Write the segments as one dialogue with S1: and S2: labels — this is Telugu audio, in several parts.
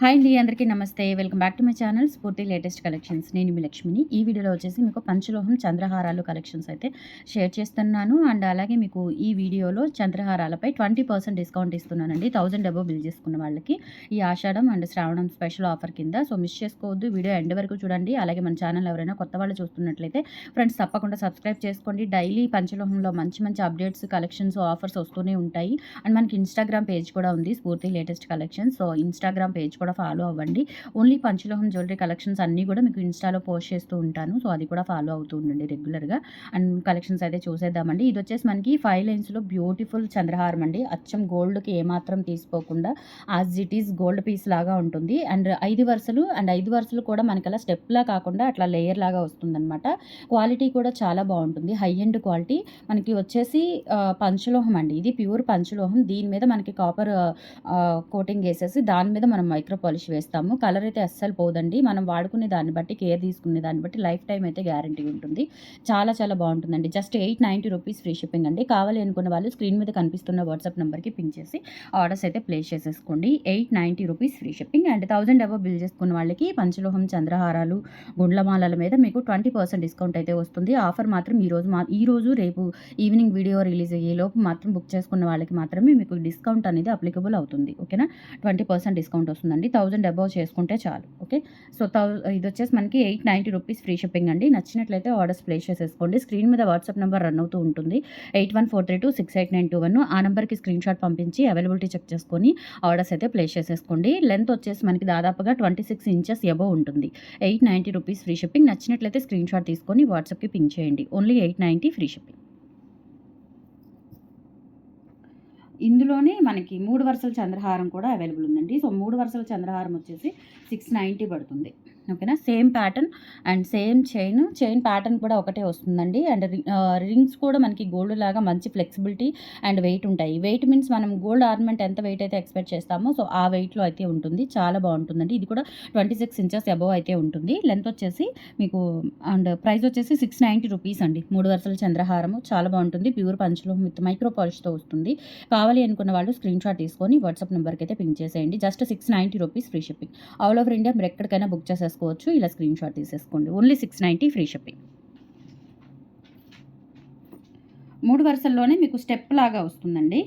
S1: హాయ్ అండి అందరికీ నమస్తే. Welcome back to my channel Spoorthi latest collections నేను మీ లక్ష్మిని. ఈ వీడియోలో వచ్చేసి మీకు పంచలోహం చంద్రహారాలు కలెక్షన్స్ అయితే షేర్ చేస్తున్నాను. అండ్ అలాగే మీకు ఈ వీడియోలో చంద్రహారాలపై ట్వంటీ పర్సెంట్ డిస్కౌంట్ ఇస్తున్నానండి. థౌజండ్ డబ్బో బిల్ చేసుకున్న వాళ్ళకి ఈ Ashadham and Shravanam special offer కింద. సో మిస్ చేసుకోవద్దు. వీడియో ఎండ్ వరకు చూడండి. అలాగే మన ఛానల్ ఎవరైనా కొత్త వాళ్ళు చూస్తున్నట్లయితే ఫ్రెండ్స్ తప్పకుండా సబ్స్క్రైబ్ చేసుకోండి. డైలీ పంచలోహంలో మంచి మంచి అప్డేట్స్ కలెక్షన్స్ ఆఫర్స్ వస్తూనే ఉంటాయి. అండ్ మనకి ఇన్స్టాగ్రామ్ పేజ్ కూడా ఉంది Spoorthi latest collections so Instagram page కూడా ఫాలో అవ్వండి. ఓన్లీ పంచలోహం జ్యువెలరీ కలెక్షన్స్ అన్నీ కూడా మీకు ఇన్స్టాలో పోస్ట్ చేస్తూ ఉంటాను. సో అది కూడా ఫాలో అవుతూ ఉండండి రెగ్యులర్గా అండ్ కలెక్షన్స్ అయితే చూసేద్దామండి. ఇది వచ్చేసి మనకి ఫైవ్ లైన్స్లో బ్యూటిఫుల్ చంద్రహారం అండి. అచ్చం గోల్డ్కి ఏమాత్రం తీసుకోకుండా as it is gold piece లాగా ఉంటుంది. అండ్ ఐదు వరుసలు అండ్ ఐదు వరుసలు కూడా మనకి అలా స్టెప్లా కాకుండా అట్లా లేయర్ లాగా వస్తుందన్నమాట. క్వాలిటీ కూడా చాలా బాగుంటుంది. హై ఎండ్ క్వాలిటీ మనకి వచ్చేసి పంచలోహం అండి. ఇది ప్యూర్ పంచలోహం దీని మీద మనకి కాపర్ కోటింగ్ వేసేసి దాని మీద మనం మైక్రో పాలిష్ వేస్తాము. కలర్ అయితే అస్సలు పోదండి. మనం వాడుకునే దాన్ని బట్టి కేర్ తీసుకునే దాన్ని బట్టి లైఫ్ టైం అయితే గ్యారంటీ ఉంటుంది. చాలా చాలా బాగుంటుందండి. Just eight ninety rupees free shipping అండి. కావాలి అనుకున్న వాళ్ళు స్క్రీన్ మీద కనిపిస్తున్న వాట్సాప్ నెంబర్కి పింక్ చేసి ఆర్డర్స్ అయితే ప్లేస్ చేసేసుకోండి. Eight ninety rupees free shipping and thousand above bill చేసుకున్న వాళ్ళకి పంచలోహం చంద్రహారాలు గుండ్లమాలల మీద మీకు ట్వంటీ పర్సెంట్ డిస్కౌంట్ అయితే వస్తుంది. ఆఫర్ మాత్రం ఈ రోజు మా ఈ రోజు రేపు ఈవినింగ్ వీడియో రిలీజ్ అయ్యే లోపు మాత్రం బుక్ చేసుకున్న వాళ్ళకి మాత్రమే మీకు డిస్కౌంట్ అనేది అప్లికబుల్ అవుతుంది. ఓకేనా ట్వంటీ పర్సెంట్ డిస్కౌంట్ వస్తుందండి. థౌజండ్ అబౌవ్ చేసుకుంటే చాలు ఓకే? సో థౌ ఇది వచ్చేసి మనకి eight ninety rupees free shipping అండి. నచ్చినట్లయితే ఆర్డర్స్ ప్లేస్ చేసేసుకోండి. స్క్రీన్ మీద వాట్సాప్ నెంబర్ రన్ అవుతూ ఉంటుంది. Eight one four three two six eight nine two one. ఆ నెంబర్కి స్క్రీన్ షాట్ పంపించి అవైలబిలిటీ చెక్ చేసుకొని ఆర్డర్స్ అయితే ప్లేస్ చేసేసుకోండి. లెంత్ వచ్చేసి మనకి దాదాపుగా ట్వంటీ సిక్స్ ఇంచెస్ ఎబో ఉంటుంది. Eight ninety rupees free shipping. నచ్చినట్లయితే స్క్రీన్ షాట్ తీసుకొని వాట్సాప్కి పింక్ చేయండి. Only eight ninety free shipping. ఇందులోనే మనకి మూడు వరుసల చంద్రహారం కూడా అవైలబుల్ ఉందండి. సో మూడు వరుసల చంద్రహారం వచ్చేసి సిక్స్ నైంటీ పడుతుంది. ఓకేనా? Same pattern and same chain. Chain pattern కూడా ఒకటే వస్తుందండి. అండ్ రింగ్స్ కూడా మనకి గోల్డ్ లాగా మంచి ఫ్లెక్సిబిలిటీ అండ్ వెయిట్ ఉంటాయి. వెయిట్ మీన్స్ మనం గోల్డ్ ఆర్నమెంట్ ఎంత వెయిట్ అయితే ఎక్స్పెక్ట్ చేస్తామో సో ఆ వెయిట్లో అయితే ఉంటుంది. చాలా బాగుంటుందండి. ఇది కూడా ట్వంటీ సిక్స్ ఇంచెస్ అబవ్ అయితే ఉంటుంది. లెంత్ వచ్చేసి మీకు అండ్ ప్రైస్ వచ్చేసి సిక్స్ నైంటీ రూపీస్ అండి. మూడు వరుసల చంద్రహారము. చాలా బాగుంటుంది. ప్యూర్ పంచులో విత్ మైక్రో పాలిష్తో వస్తుంది. కావాలి అనుకున్న వాళ్ళు స్క్రీన్ షాట్ తీసుకొని వాట్సాప్ నెంబర్కి అయితే పింక్ చేసేయండి. Just six ninety rupees free shipping. All over India మీరు ఎక్కడికైనా బుక్ చేసేసుకోవచ్చు ఇలా స్క్రీన్ షాట్ తీసేసుకోండి. Only six ninety free shipping మూడు వరుసల్లోనే మీకు స్టెప్ లాగా వస్తుందండి.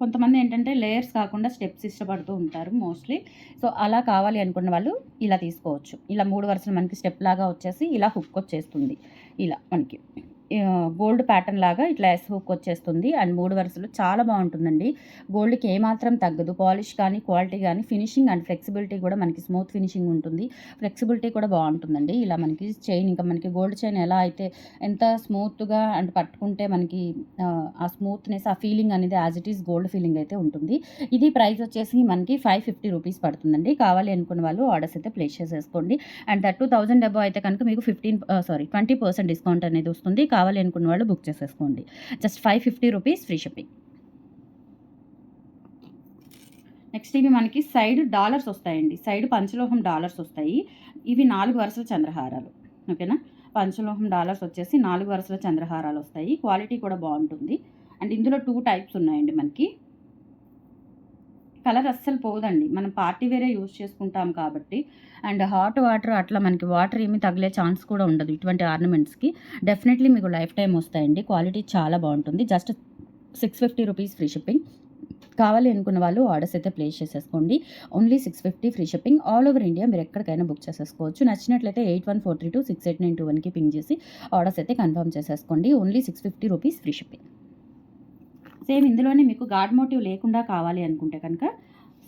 S1: కొంతమంది ఏంటంటే లేయర్స్ కాకుండా స్టెప్స్ ఇష్టపడుతూ ఉంటారు మోస్ట్లీ సో అలా కావాలి అనుకున్న వాళ్ళు ఇలా తీసుకోవచ్చు. ఇలా మూడు వరుసలు మనకి స్టెప్ లాగా వచ్చేసి ఇలా హుక్ వచ్చేస్తుంది. ఇలా మనకి. గోల్డ్ ప్యాటర్న్ లాగా ఇట్లా ఎస్ హుక్ వచ్చేస్తుంది. అండ్ మూడు వరుసలు చాలా బాగుంటుందండి. గోల్డ్కి ఏమాత్రం తగ్గదు. పాలిష్ కానీ క్వాలిటీ కానీ ఫినిషింగ్ అండ్ ఫ్లెక్సిబిలిటీ కూడా మనకి స్మూత్ ఫినిషింగ్ ఉంటుంది. ఫ్లెక్సిబిలిటీ కూడా బాగుంటుందండి. ఇలా మనకి చైన్ ఇంకా మనకి గోల్డ్ చైన్ ఎలా అయితే ఎంత స్మూత్గా అండ్ పట్టుకుంటే మనకి ఆ, స్మూత్నెస్ ఆ ఫీలింగ్ అనేది as it is gold feeling అయితే ఉంటుంది. ఇది ప్రైస్ వచ్చేసి మనకి ఫైవ్ ఫిఫ్టీ రూపీస్ పడుతుందండి. కావాలి అనుకున్న వాళ్ళు ఆర్డర్స్ అయితే ప్లేస్ చేసేసుకోండి. అండ్ థర్టీ థౌసండ్ అబౌ అయితే కనుక మీకు fifteen sorry twenty percent discount అనేది వస్తుంది. కావాలి అనుకున్న వాళ్ళు బుక్ చేసేసుకోండి. Just five fifty rupees free shipping. Next ఇవి మనకి సైడ్ డాలర్స్ వస్తాయండి. సైడ్ పంచలోహం డాలర్స్ వస్తాయి. ఇవి నాలుగు వరుసల చంద్రహారాలు. ఓకేనా? పంచలోహం డాలర్స్ వచ్చేసి నాలుగు వరుసల చంద్రహారాలు వస్తాయి. క్వాలిటీ కూడా బాగుంటుంది. అండ్ ఇందులో టూ టైప్స్ ఉన్నాయండి మనకి. కలర్ అస్సలు పోదండి. మనం పార్టీ వేరే యూజ్ చేసుకుంటాం కాబట్టి. అండ్ హాట్ వాటర్ అట్లా మనకి వాటర్ ఏమీ తగిలే ఛాన్స్ కూడా ఉండదు ఇటువంటి ఆర్నమెంట్స్కి. డెఫినెట్లీ మీకు లైఫ్ టైం వస్తాయండి. క్వాలిటీ చాలా బాగుంటుంది. Just six fifty rupees free shipping. కావాలి అనుకున్న వాళ్ళు ఆర్డర్స్ అయితే ప్లేస్ చేసేసుకోండి. Only six fifty free shipping. All over India మీరు ఎక్కడికైనా బుక్ చేసేసుకోవచ్చు. నచ్చినట్లయితే eight one four three two six eight nine two వన్కి పింగ్ చేసి ఆర్డర్స్ అయితే కన్ఫర్మ్ చేసేసుకోండి. Only six fifty rupees free shipping. Same ఇందులోనే మీకు గాడ్ మోటివ్ లేకుండా కావాలి అనుకుంటే కనుక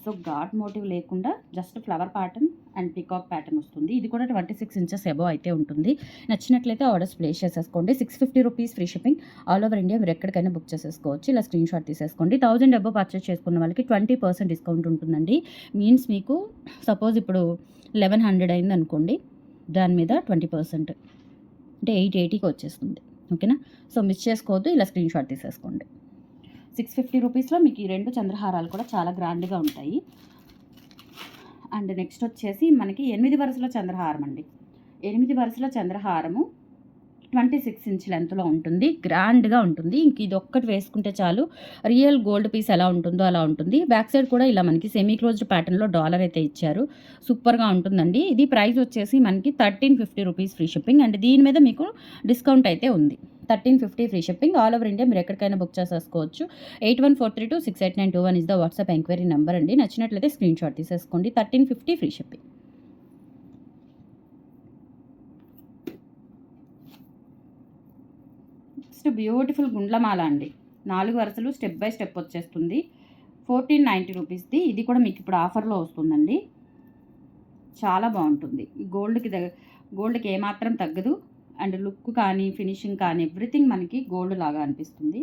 S1: సో గాడ్ మోటివ్ లేకుండా just flower pattern and peacock pattern వస్తుంది. ఇది కూడా ట్వంటీ సిక్స్ ఇంచెస్ ఎబో అయితే ఉంటుంది. నచ్చినట్లయితే ఆర్డర్స్ ప్లేస్ చేసేసుకోండి. Six fifty rupees free shipping all over India మీరు ఎక్కడికైనా బుక్ చేసేసుకోవచ్చు. ఇలా స్క్రీన్ షాట్ తీసేసుకోండి. థౌజండ్ ఎబో పర్చేస్ చేసుకున్న వాళ్ళకి ట్వంటీ పర్సెంట్ డిస్కౌంట్ ఉంటుందండి. మీన్స్ మీకు సపోజ్ ఇప్పుడు లెవెన్ హండ్రెడ్ అయింది అనుకోండి దాని మీద ట్వంటీ పర్సెంట్ అంటే ఎయిట్ ఎయిటీకి వచ్చేస్తుంది. ఓకేనా సో మిస్ చేసుకోవద్దు. ఇలా స్క్రీన్ షాట్ తీసేసుకోండి. సిక్స్ ఫిఫ్టీ రూపీస్లో మీకు ఈ రెండు చంద్రహారాలు కూడా చాలా గ్రాండ్గా ఉంటాయి. అండ్ నెక్స్ట్ వచ్చేసి మనకి ఎనిమిది వరుసల చంద్రహారం అండి. ఎనిమిది వరుసల చంద్రహారము ట్వంటీ సిక్స్ ఇంచ్ లెంత్లో ఉంటుంది. గ్రాండ్గా ఉంటుంది. ఇంక ఇది ఒక్కటి వేసుకుంటే చాలు. రియల్ గోల్డ్ పీస్ ఎలా ఉంటుందో అలా ఉంటుంది. బ్యాక్ సైడ్ కూడా ఇలా మనకి సెమీ క్లోజ్డ్ ప్యాటర్న్లో డాలర్ అయితే ఇచ్చారు. సూపర్గా ఉంటుందండి. ఇది ప్రైస్ వచ్చేసి మనకి thirteen fifty rupees free shipping and దీని మీద మీకు డిస్కౌంట్ అయితే ఉంది. Thirteen fifty free shipping. All over India మీరు ఎక్కడికైనా బుక్ చేసేసుకోవచ్చు. Eight one four three two six eight nine two one is the WhatsApp enquiry number అండి. నచ్చినట్లయితే స్క్రీన్ షాట్ తీసేసుకోండి. Thirteen fifty free shipping. Next beautiful గుండ్లమాల అండి. నాలుగు వరుసలు స్టెప్ బై స్టెప్ వచ్చేస్తుంది. ఫోర్టీన్ నైంటీ రూపీస్ది ఇది కూడా మీకు ఇప్పుడు ఆఫర్లో వస్తుందండి. చాలా బాగుంటుంది. గోల్డ్కి గోల్డ్కి ఏమాత్రం తగ్గదు. అండ్ లుక్ కానీ ఫినిషింగ్ కానీ ఎవ్రీథింగ్ మనకి గోల్డ్ లాగా అనిపిస్తుంది.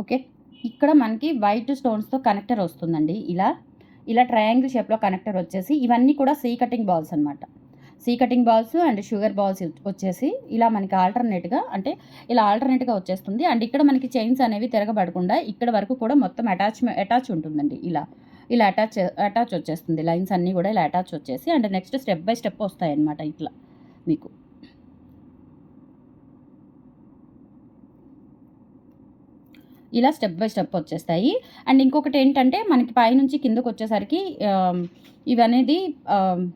S1: ఓకే. ఇక్కడ మనకి వైట్ స్టోన్స్తో కనెక్టర్ వస్తుందండి. ఇలా ఇలా ట్రయాంగిల్ షేప్లో కనెక్టర్ వచ్చేసి ఇవన్నీ కూడా సీ కటింగ్ బాల్స్ అనమాట C cutting balls and sugar balls వచ్చేసి ఇలా మనకి ఆల్టర్నేట్గా అంటే ఇలా ఆల్టర్నేట్గా వచ్చేస్తుంది. అండ్ ఇక్కడ మనకి చైన్స్ అనేవి తిరగబడకుండా ఇక్కడ వరకు కూడా మొత్తం అటాచ్ అటాచ్ ఉంటుందండి ఇలా. ఇలా అటాచ్ అటాచ్ వచ్చేస్తుంది. లైన్స్ అన్నీ కూడా ఇలా అటాచ్ వచ్చేసి and next step by step వస్తాయి అన్నమాట ఇట్లా మీకు. ఇలా స్టెప్ బై స్టెప్ వచ్చేస్తాయి. అండ్ ఇంకొకటి ఏంటంటే మనకి పైనుంచి కిందకు వచ్చేసరికి ఇవనేది ఇవి అనేది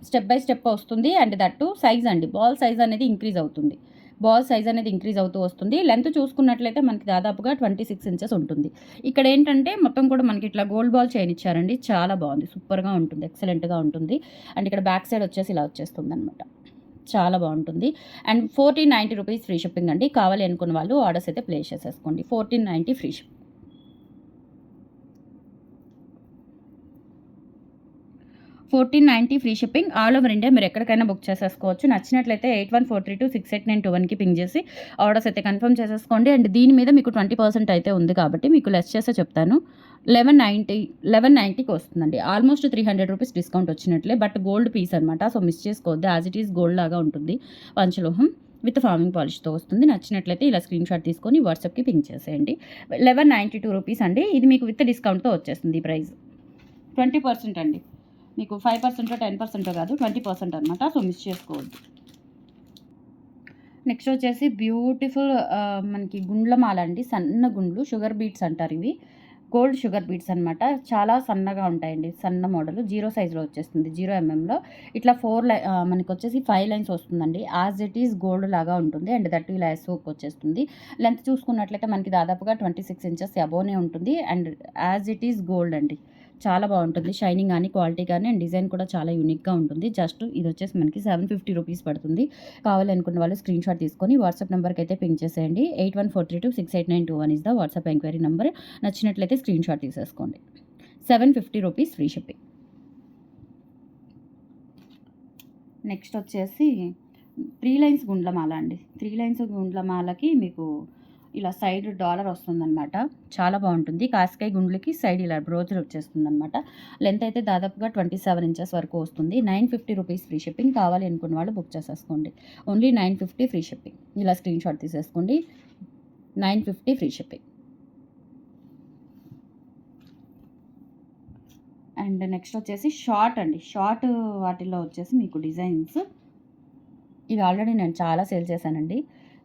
S1: స్టెప్ బై స్టెప్ వస్తుంది అండ్ దట్టు సైజ్ అండి. బాల్ సైజ్ అనేది ఇంక్రీజ్ అవుతుంది. బాల్ సైజ్ అనేది ఇంక్రీజ్ అవుతూ వస్తుంది. లెంత్ చూసుకున్నట్లయితే మనకి దాదాపుగా ట్వంటీ సిక్స్ ఇంచెస్ ఉంటుంది. ఇక్కడ ఏంటంటే మొత్తం కూడా మనకి ఇట్లా గోల్డ్ బాల్ చైన్ ఇచ్చారండి. చాలా బాగుంది. సూపర్గా ఉంటుంది. ఎక్సలెంట్గా ఉంటుంది. అండ్ ఇక్కడ బ్యాక్ సైడ్ వచ్చేసి ఇలా వచ్చేస్తుంది అనమాట చాలా బాగుంటుంది. And fourteen ninety rupees free shipping అండి. కావాలి అనుకున్న వాళ్ళు ఆర్డర్స్ అయితే ప్లేస్ చేసేసుకోండి. Fourteen ninety free ship fourteen ninety free shipping all over India మీరు ఎక్కడికైనా బుక్ చేసేసుకోవచ్చు. నచ్చినట్లయితే eight one four three two six eight nine two వన్కి పింగ్ చేసి ఆర్డర్స్ అయితే కన్ఫర్మ్ చేసేసుకోండి. అండ్ దీని మీద మీకు ట్వంటీ పర్సెంట్ అయితే ఉంది కాబట్టి మీకు లెస్ చేస్తే చెప్తాను. లెవెన్ నైంటీ లెవెన్ నైంటీకి వస్తుందండి. Almost three hundred rupees discount వచ్చినట్లే but gold piece అనమాట సో మిస్ చేసుకోవద్దు. యాజ్ ఇట్ ఈస్ గోల్డ్ లాగా ఉంటుంది. పంచలోహం విత్ ఫార్మింగ్ పాలిష్తో వస్తుంది. నచ్చినట్లయితే ఇలా స్క్రీన్ షాట్ తీసుకొని వాట్సాప్కి పింక్ చేసేయండి. లెవెన్ నైంటీ టూ రూపీస్ అండి. ఇది మీకు విత్ డిస్కౌంట్తో వచ్చేస్తుంది ప్రైస్. ట్వంటీ పర్సెంట్ అండి. మీకు ఫైవ్ పర్సెంటో టెన్ పర్సెంటో కాదు ట్వంటీ పర్సెంట్ అనమాట సో మిస్ చేసుకోవద్దు. నెక్స్ట్ వచ్చేసి బ్యూటిఫుల్ మనకి గుండ్లమాల అండి. సన్న గుండ్లు షుగర్ బీట్స్ అంటారు ఇవి. గోల్డ్ షుగర్ బీట్స్ అనమాట చాలా సన్నగా ఉంటాయండి. సన్న మోడల్ జీరో సైజులో వచ్చేస్తుంది. జీరో ఎంఎంలో ఇట్లా ఫోర్ లై మనకి వచ్చేసి ఫైవ్ లైన్స్ వస్తుందండి. యాజ్ ఇట్ ఈస్ గోల్డ్ లాగా ఉంటుంది. అండ్ థర్టీ ఇలా సోక్ వచ్చేస్తుంది. లెంత్ చూసుకున్నట్లయితే మనకి దాదాపుగా ట్వంటీ సిక్స్ ఇంచెస్ అబోనే ఉంటుంది. And as it is gold అండి. చాలా బాగుంటుంది. షైనింగ్ కానీ క్వాలిటీ కానీ అండ్ డిజైన్ కూడా చాలా యూనిక్గా ఉంటుంది. జస్ట్ ఇది వచ్చేసి మనకి సెవెన్ ఫిఫ్టీ రూపీస్ పడుతుంది. కావాలనుకున్న వాళ్ళు స్క్రీన్ షాట్ తీసుకొని వాట్సాప్ నెంబర్కి అయితే పింక్ చేసేయండి. Eight one four three two six eight nine two one is the WhatsApp enquiry number నచ్చినట్లయితే స్క్రీన్ షాట్ తీసేసుకోండి. Seven fifty rupees free shipping next వచ్చేసి త్రీ లైన్స్ గుండ్లమాల అండి. త్రీ లైన్స్ గుండ్లమాలకి మీకు ఇలా సైడ్ డాలర్ వస్తుందన్నమాట. చాలా బాగుంటుంది. కాసికాయ గుండ్లకి సైడ్ ఇలా బ్రోచర్ వచ్చేస్తుంది అనమాట లెంత్ అయితే దాదాపుగా ట్వంటీ సెవెన్ ఇంచెస్ వరకు వస్తుంది. Nine fifty rupees free shipping కావాలి అనుకున్న వాళ్ళు బుక్ చేసేసుకోండి. Only nine fifty free shipping. ఇలా స్క్రీన్ షాట్ తీసేసుకోండి. Nine fifty free shipping. And next వచ్చేసి షార్ట్ అండి. షార్ట్ వాటిల్లో వచ్చేసి మీకు డిజైన్స్. ఇవి ఆల్రెడీ నేను చాలా సేల్ చేశానండి.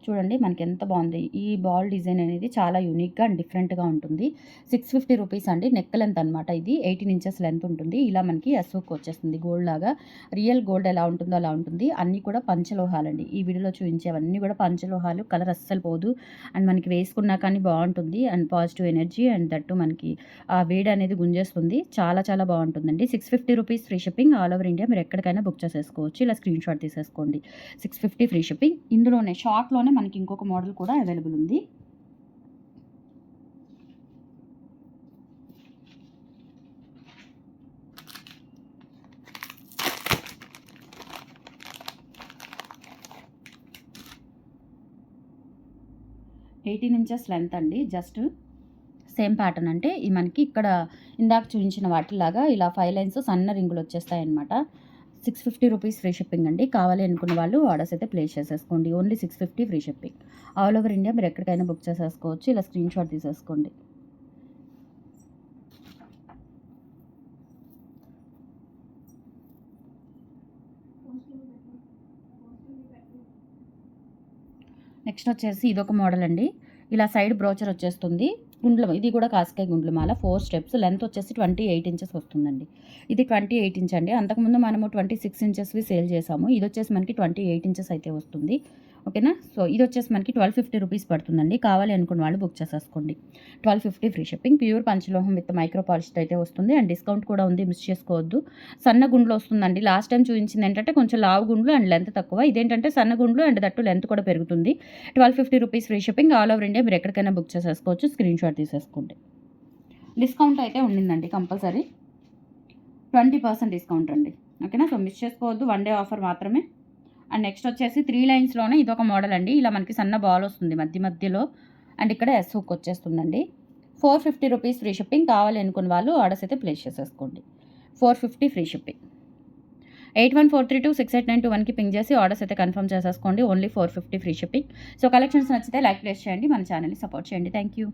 S1: చూడండి మనకి ఎంత బాగుంది. ఈ బాల్ డిజైన్ అనేది చాలా యూనిక్గా అండ్ డిఫరెంట్గా ఉంటుంది. సిక్స్ ఫిఫ్టీ రూపీస్ అండి. నెక్ లెంత్ అనమాట ఇది. ఎయిటీన్ ఇంచెస్ లెంత్ ఉంటుంది. ఇలా మనకి అసూక్ వచ్చేస్తుంది. గోల్డ్ లాగా. రియల్ గోల్డ్ ఎలా ఉంటుందో అలా ఉంటుంది. అన్నీ కూడా పంచలోహాలండి. ఈ వీడియోలో చూపించేవన్నీ కూడా పంచలోహాలు. కలర్ అస్సలు పోదు. అండ్ మనకి వేసుకున్నా కానీ బాగుంటుంది. And positive energy and that మనకి ఆ వేడి అనేది గుంజేస్తుంది. చాలా చాలా బాగుంటుందండి. Six fifty rupees free shipping all over India మీరు ఎక్కడికైనా బుక్ చేసేసుకోవచ్చు. ఇలా స్క్రీన్ షాట్ తీసేసుకోండి. సిక్స్ ఫిఫ్టీ ఫ్రీ షిప్పింగ్ ఇందులోనే షార్ట్లోనే మనకి ఇంకొక మోడల్ కూడా అవైలబుల్ ఉంది. ఎయిటీన్ ఇంచెస్ లెంత్ అండి. జస్ట్ సేమ్ ప్యాటర్న్ అంటే ఈ మనకి ఇక్కడ ఇందాక చూపించిన వాటిలాగా ఇలా ఫైవ్ లైన్స్ సన్న రింగులు వచ్చేస్తాయి అనమాట six fifty rupees free shipping అండి. కావాలి అనుకున్న వాళ్ళు ఆర్డర్స్ అయితే ప్లేస్ చేసేసుకోండి. Only six fifty free shipping. All over India మీరు ఎక్కడికైనా బుక్ చేసేసుకోవచ్చు. ఇలా స్క్రీన్ షాట్ తీసేసుకోండి. నెక్స్ట్ వచ్చేసి ఇదొక మోడల్ అండి. ఇలా సైడ్ బ్రోచర్ వచ్చేస్తుంది. గుండ్లు ఇది కూడా కాసికాయ గుండ్లు మాల ఫోర్ స్టెప్స్ లెంత్ వచ్చేసి ట్వంటీ ఎయిట్ ఇంచెస్ వస్తుందండి. ఇది ట్వంటీ ఎయిట్ ఇంచ్ అండి. అంతకుముందు మనము ట్వంటీ సిక్స్ ఇంచెస్వి సేల్ చేసాము. ఇది వచ్చేసి మనకి ట్వంటీ ఎయిట్ ఇంచెస్ అయితే వస్తుంది. ఓకేనా? సో ఇది వచ్చేసి మనకి ట్వెల్వ్ ఫిఫ్టీ రూపీస్ పడుతుందండి. కావాలి అనుకున్న వాళ్ళు బుక్ చేసేసుకోండి. Twelve fifty free shipping. Pure పంచలోహం with micro polished అయితే వస్తుంది. అండ్ డిస్కౌంట్ కూడా ఉంది. మిస్ చేసుకోవద్దు. సన్న గుండ్లు వస్తుందండి. లాస్ట్ టైం చూపించింది ఏంటంటే కొంచెం లావు గుండ్లు అండ్ లెంత్ తక్కువ. ఇదేంటంటే సన్న గుండ్లు అండ్ దట్టు లెంత్ కూడా పెరుగుతుంది. Twelve fifty rupees free shipping all over India. మీరు ఎక్కడికైనా బుక్ చేసేసుకోవచ్చు. స్క్రీన్ షాట్ తీసేసుకోండి. డిస్కౌంట్ అయితే ఉండిందండి కంపల్సరీ. ట్వంటీ పర్సెంట్ డిస్కౌంట్ అండి. ఓకేనా? సో మిస్ చేసుకోవద్దు. వన్ డే ఆఫర్ మాత్రమే. అండ్ నెక్స్ట్ వచ్చేసి త్రీ లైన్స్లోనే ఇదొక మోడల్ అండి. ఇలా మనకి సన్న బాల్ వస్తుంది మధ్య మధ్యలో. అండ్ ఇక్కడ ఎస్ హుక్ వచ్చేస్తుందండి. Four fifty rupees free shipping కావాలి అనుకున్న వాళ్ళు ఆర్డర్స్ అయితే ప్లేస్ చేసేసుకోండి. Four fifty free shipping eight one four three two six eight nine two వన్కి పింక్ చేసి ఆర్డర్స్ అయితే కన్ఫర్మ్ చేసేసుకోండి. Only four fifty free shipping so collections నచ్చితే లైక్ ప్లేస్ చేయండి. మన ఛానల్ని సపోర్ట్ చేయండి. Thank you